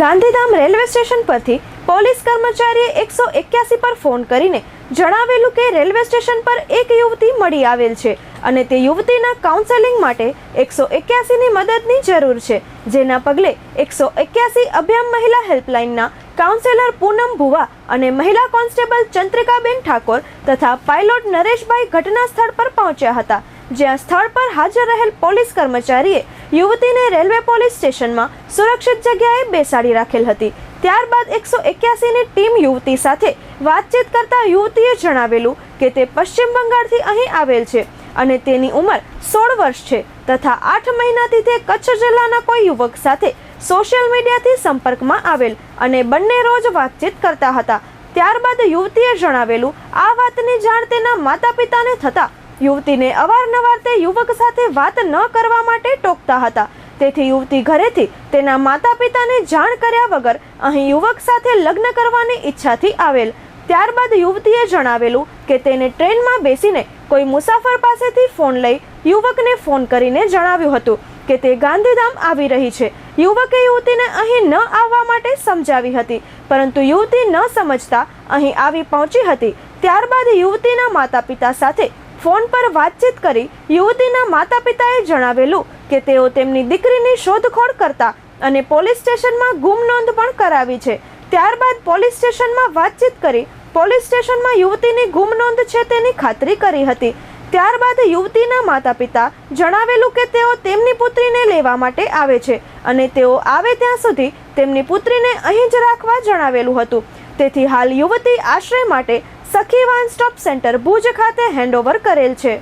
Gandhidham railway station પરથી police કર્મચારીએ એકસો એક્યાસી પર ફોન કરીને જણાવેલું કે રેલવે સ્ટેશન પર એક યુવતી મળી આવેલ છે અને તે યુવતીના કાઉન્સેલિંગ માટે એકસો એક્યાસીની મદદની જરૂર છે, જેના પગલે એકસો એક્યાસી અભ્યામ મહિલા હેલ્પલાઇનના કાઉન્સેલર પૂનમ ભુવા અને મહિલા કોન્સ્ટેબલ ચંદ્રિકાબેન ઠાકોર તથા પાયલોટ નરેશભાઈ ઘટના સ્થળ પર પહોંચ્યા હતા, જ્યાં સ્થળ પર હાજર રહેલ પોલીસ કર્મચારીએ યુવતીને રેલવે પોલીસ સ્ટેશનમાં સુરક્ષિત જગ્યાએ બેસાડી રાખેલ હતી. ત્યારબાદ એકસો એક્યાસીની ટીમ યુવતી સાથે વાતચીત કરતા યુવતીએ જણાવેલું કે તે પશ્ચિમ બંગાળથી અહીં આવેલ છે અને તેની ઉંમર સોળ વર્ષ છે તથા આઠ મહિનાથી તે કચ્છ જિલ્લાના કોઈ યુવક સાથે સોશિયલ મીડિયાથી સંપર્કમાં આવેલ અને બંને રોજ વાતચીત કરતા હતા. ત્યારબાદ યુવતીએ જણાવેલું, આ વાતની જાણ તેના માતા પિતાને થતા યુવતીને અવારનવાર તે યુવક સાથે વાત ન કરવા માટે ટોકતા હતા. તેથી યુવતી ઘરેથી તેના માતા પિતાને જાણ કર્યા વગર અહીં યુવક સાથે લગ્ન કરવાની ઈચ્છાથી આવેલ. ત્યારબાદ યુવતીએ જણાવેલું કે તેને ટ્રેનમાં બેસીને કોઈ મુસાફર પાસેથી ફોન લઈ યુવકને ફોન કરીને જણાવ્યું હતું કે તે ગાંધીધામ આવી રહી છે. યુવકે યુવતીને અહીં ન આવવા માટે સમજાવી હતી, પરંતુ યુવતી ન સમજતા અહીં આવી પહોંચી હતી. ત્યારબાદ યુવતીના માતા પિતા સાથે ફોન પર વાતચીત કરી યુવતીના માતા પિતાએ જણાવેલું કે તેઓ તેમની દીકરીની શોધખોળ કરતા અને પોલીસ સ્ટેશનમાં ગુમ નોંધ પણ કરાવી છે. ત્યારબાદ પોલીસ સ્ટેશનમાં વાતચીત કરી પોલીસ સ્ટેશનમાં યુવતીની ગુમ નોંધ છે તેની ખાતરી કરી હતી. ત્યારબાદ યુવતીના માતા પિતા જણાવેલું કે તેઓ તેમની પુત્રીને લેવા માટે આવે છે અને તેઓ આવે ત્યાં સુધી તેમની પુત્રીને અહીં જ રાખવા જણાવેલું હતું. તેથી હાલ યુવતી આશ્રય માટે સખી વાન સ્ટોપ સેન્ટર ભુજ ખાતે હેન્ડઓવર કરેલ છે.